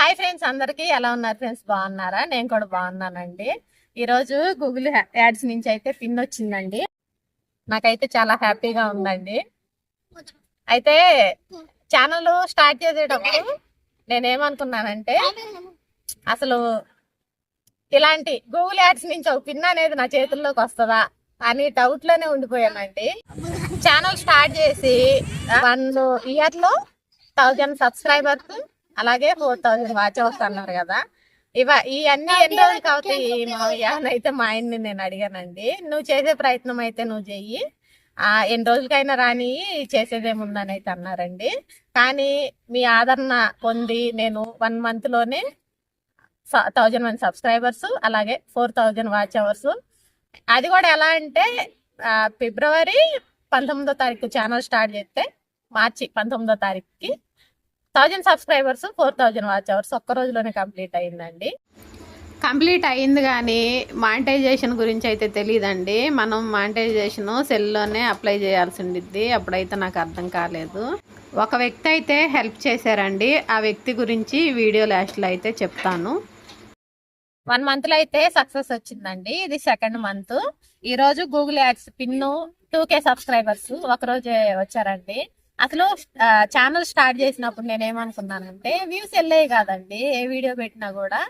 Hi friends అందరికీ ఎలా ఉన్నారు ఫ్రెండ్స్? బాగున్నారా? నేను కూడా బాగున్నానండి. ఈరోజు గూగుల్ యాడ్స్ నుంచి అయితే పిన్ వచ్చిందండి. నాకైతే చాలా హ్యాపీగా ఉందండి. అయితే ఛానల్ స్టార్ట్ చేసేటప్పుడు నేనేమనుకున్నానంటే అసలు ఇలాంటి గూగుల్ యాడ్స్ నుంచి ఒక పిన్ అనేది నా చేతుల్లోకి వస్తుందా అని డౌట్లోనే ఉండిపోయానండి. ఛానల్ స్టార్ట్ చేసి వన్ ఇయర్లో థౌజండ్ సబ్స్క్రైబర్స్ అలాగే ఫోర్ థౌజండ్ వాచ్ అవర్స్ అన్నారు కదా. ఇవ ఇవన్నీ ఎన్ని రోజులకి అవుతాయి మావయ్య అయితే మా ఆయన్ని నేను అడిగానండి. నువ్వు చేసే ప్రయత్నం అయితే నువ్వు చెయ్యి. ఆ ఎన్ని రోజులకైనా రాని చేసేదేముందని అయితే అన్నారండి. కానీ మీ ఆదరణ పొంది నేను వన్ మంత్లోనే థౌజండ్ మంది సబ్స్క్రైబర్స్ అలాగే ఫోర్ థౌజండ్ వాచ్ అవర్స్ అది కూడా ఎలా అంటే ఫిబ్రవరి పంతొమ్మిదో తారీఖు ఛానల్ స్టార్ట్ చేస్తే మార్చి పంతొమ్మిదో తారీఖుకి thousand subscribers four thousand watch hours ఒక్క రోజులోనే కంప్లీట్ అయిందండి. కంప్లీట్ అయింది కానీ మానిటైజేషన్ గురించి అయితే తెలియదండి మనం మానిటైజేషన్ సెల్లోనే అప్లై చేయాల్సి ఉండిద్ది. అప్పుడైతే నాకు అర్థం కాలేదు. ఒక వ్యక్తి అయితే హెల్ప్ చేశారండి. ఆ వ్యక్తి గురించి వీడియో లాస్ట్లో అయితే చెప్తాను. వన్ మంత్లో అయితే సక్సెస్ వచ్చిందండి. ఇది సెకండ్ మంత్. ఈ రోజు Google ads pin two K subscribers ఒక రోజే వచ్చారండి. అసలు ఛానల్ స్టార్ట్ చేసినప్పుడు నేను ఏమనుకున్నానంటే వ్యూస్ వెళ్ళాయి కాదండి. ఏ వీడియో పెట్టినా కూడా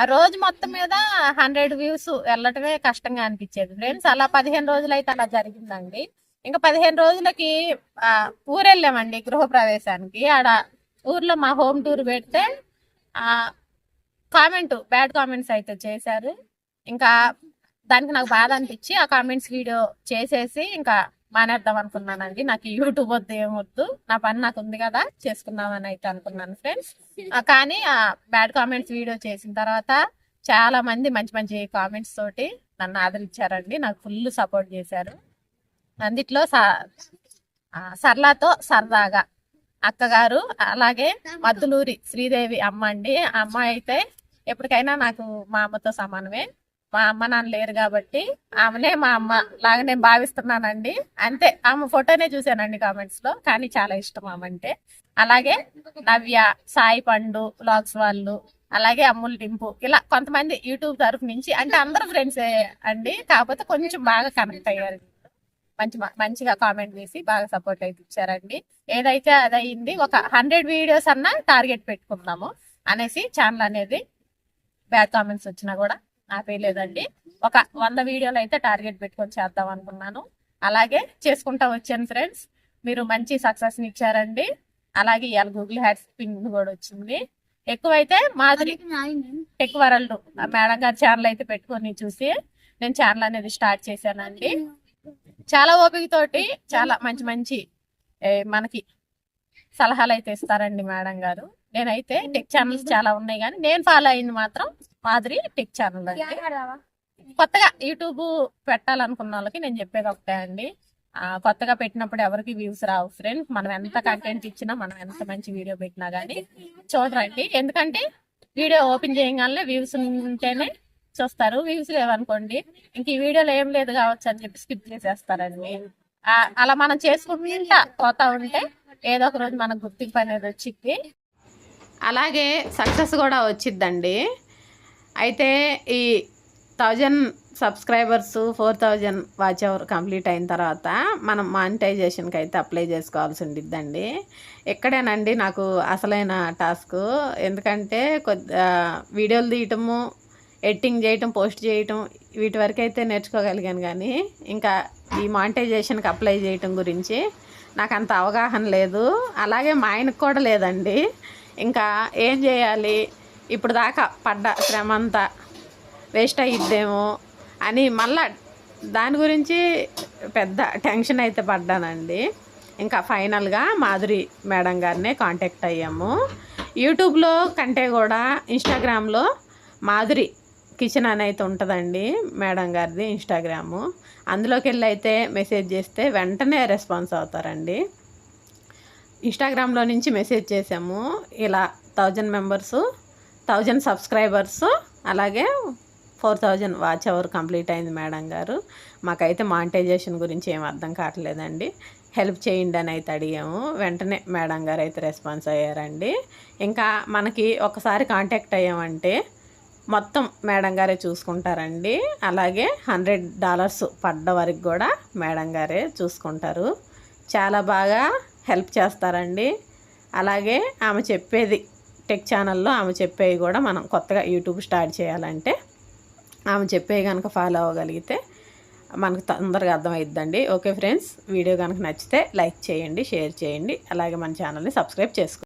ఆ రోజు మొత్తం మీద హండ్రెడ్ వ్యూస్ వెళ్ళటమే కష్టంగా అనిపించేది. ఫ్రెండ్స్ అలా పదిహేను రోజులు అయితే అలా జరిగిందండి. ఇంకా పదిహేను రోజులకి ఊరు వెళ్ళామండి గృహప్రవేశానికి. ఆడ ఊర్లో మా హోమ్ టూర్ పెడితే కామెంట్ బ్యాడ్ కామెంట్స్ అయితే చేశారు. ఇంకా దానికి నాకు బాధ అనిపించి ఆ కామెంట్స్ వీడియో చేసేసి ఇంకా మానేద్దాం అనుకున్నానండి నాకు యూట్యూబ్ వద్దు ఏమొద్దు నా పని నాకు ఉంది కదా చేసుకుందామని అయితే అనుకున్నాను ఫ్రెండ్స్ కానీ ఆ బ్యాడ్ కామెంట్స్ వీడియో చేసిన తర్వాత చాలా మంది మంచి మంచి కామెంట్స్ తోటి నన్ను ఆదరించారండి. నాకు ఫుల్ సపోర్ట్ చేశారు. అందుట్లో స- సరళతో సరదాగా అక్కగారు అలాగే మద్దులూరి శ్రీదేవి అమ్మ అండి. ఆ అమ్మాయి అయితే ఎప్పటికైనా నాకు మా అమ్మతో సమానమే. మా అమ్మ నాన్న లేరు కాబట్టి ఆమెనే మా అమ్మ లాగా నేను భావిస్తున్నానండి. అంతే ఆమె ఫోటోనే చూశానండి కామెంట్స్లో కానీ చాలా ఇష్టం ఆమె అంటే అలాగే నవ్య సాయి పండు బ్లాగ్స్ వాళ్ళు అలాగే అమ్ముల్ టింపు ఇలా కొంతమంది యూట్యూబ్ తరఫు నుంచి అంటే అందరూ ఫ్రెండ్స్ అండి. కాకపోతే కొంచెం బాగా కనెక్ట్ అయ్యారు. మంచి మంచిగా కామెంట్ చేసి బాగా సపోర్ట్ అయితే ఇచ్చారండి. ఏదైతే అది అయింది ఒక హండ్రెడ్ వీడియోస్ అన్నా టార్గెట్ పెట్టుకుందాము అనేసి ఛానల్ అనేది బ్యాడ్ కామెంట్స్ వచ్చినా కూడా ఆపేయలేదండి ఒక వంద వీడియోలు అయితే టార్గెట్ పెట్టుకొని చేద్దాం అనుకున్నాను. అలాగే చేసుకుంటా వచ్చాను ఫ్రెండ్స్. మీరు మంచి సక్సెస్ ఇచ్చారండి. అలాగే ఇవాళ గూగుల్ హ్యాడ్స్ పిన్ కూడా వచ్చింది. ఎక్కువైతే మాధురి టెక్ వరల్డ్ మేడం గారి ఛానల్ అయితే పెట్టుకొని చూసి నేను ఛానల్ అనేది స్టార్ట్ చేశానండి. చాలా ఓపిక తోటి చాలా మంచి మంచి మనకి సలహాలు అయితే ఇస్తారండి మేడం గారు. నేనైతే టెక్ ఛానల్స్ చాలా ఉన్నాయి కానీ నేను ఫాలో అయింది మాత్రం మాదిరి టెక్ ఛానల్ అండి. కొత్తగా యూట్యూబ్ పెట్టాలనుకున్న వాళ్ళకి నేను చెప్పేది ఒకటే అండి. కొత్తగా పెట్టినప్పుడు ఎవరికి వ్యూస్ రావు ఫ్రెండ్. మనం ఎంత కంటెంట్ ఇచ్చినా మనం ఎంత మంచి వీడియో పెట్టినా గానీ చూడరండి. ఎందుకంటే వీడియో ఓపెన్ చేయగానే వ్యూస్ ఉంటేనే చూస్తారు. వ్యూస్ లేవనుకోండి ఇంక ఈ వీడియోలో ఏం లేదు కావచ్చు అని చెప్పి స్కిప్ చేసేస్తారండి. అలా మనం చేసుకుంటా పోతా ఉంటే ఏదో ఒక రోజు మనకు గుర్తింపు అనేది వచ్చింది అలాగే సక్సెస్ కూడా వచ్చిద్దండి. అయితే ఈ thousand subscribers four thousand watch hour complete అయిన తర్వాత మనం మానిటైజేషన్కి అయితే అప్లై చేసుకోవాల్సి ఉండిద్దండి. ఎక్కడేనండి నాకు అసలైన టాస్క్? ఎందుకంటే కొద్ది వీడియోలు తీయటము ఎడిటింగ్ చేయటం పోస్ట్ చేయటం వీటి వరకు అయితే నేర్చుకోగలిగాను కానీ ఇంకా ఈ మానిటైజేషన్కి అప్లై చేయటం గురించి నాకు అంత అవగాహన లేదు. అలాగే మా ఆయనకు కూడా లేదండి. ఇంకా ఏం చేయాలి? ఇప్పుడు దాకా పడ్డ శ్రమ అంతా వేస్ట్ అయ్యిద్దేమో అని మళ్ళా దాని గురించి పెద్ద టెన్షన్ అయితే పడ్డానండి. ఇంకా ఫైనల్గా మాధురి మేడం గారినే కాంటాక్ట్ అయ్యాము. యూట్యూబ్లో కంటే కూడా ఇన్స్టాగ్రామ్లో మాధురి కిచెన్ అని అయితే ఉంటుందండి మేడం గారిది ఇన్స్టాగ్రాము. అందులోకి వెళ్ళి అయితే మెసేజ్ చేస్తే వెంటనే రెస్పాన్స్ అవుతారండి. ఇన్స్టాగ్రామ్లో నుంచి మెసేజ్ చేసాము. ఇలా థౌజండ్ మెంబర్స్ థౌజండ్ సబ్స్క్రైబర్స్ అలాగే four thousand watch hour complete అయింది మేడం గారు. మాకైతే మానిటైజేషన్ గురించి ఏం అర్థం కావట్లేదండి. హెల్ప్ చేయండి అని అయితే అడిగాము. వెంటనే మేడం గారు అయితే రెస్పాన్స్ అయ్యారండి. ఇంకా మనకి ఒకసారి కాంటాక్ట్ అయ్యామంటే మొత్తం మేడం గారే చూసుకుంటారండి. అలాగే హండ్రెడ్ డాలర్స్ పడ్డ వరకు కూడా మేడం గారే చూసుకుంటారు. చాలా బాగా హెల్ప్ చేస్తారండి. అలాగే ఆమె చెప్పేది టెక్ ఛానల్లో ఆమె చెప్పేవి కూడా మనం కొత్తగా యూట్యూబ్ స్టార్ట్ చేయాలంటే ఆమె చెప్పేవి కనుక ఫాలో అవ్వగలిగితే మనకు తొందరగా అర్థమైద్దండి. ఓకే ఫ్రెండ్స్ వీడియో కనుక నచ్చితే లైక్ చేయండి షేర్ చేయండి అలాగే మన ఛానల్ని సబ్స్క్రైబ్ చేసుకోండి.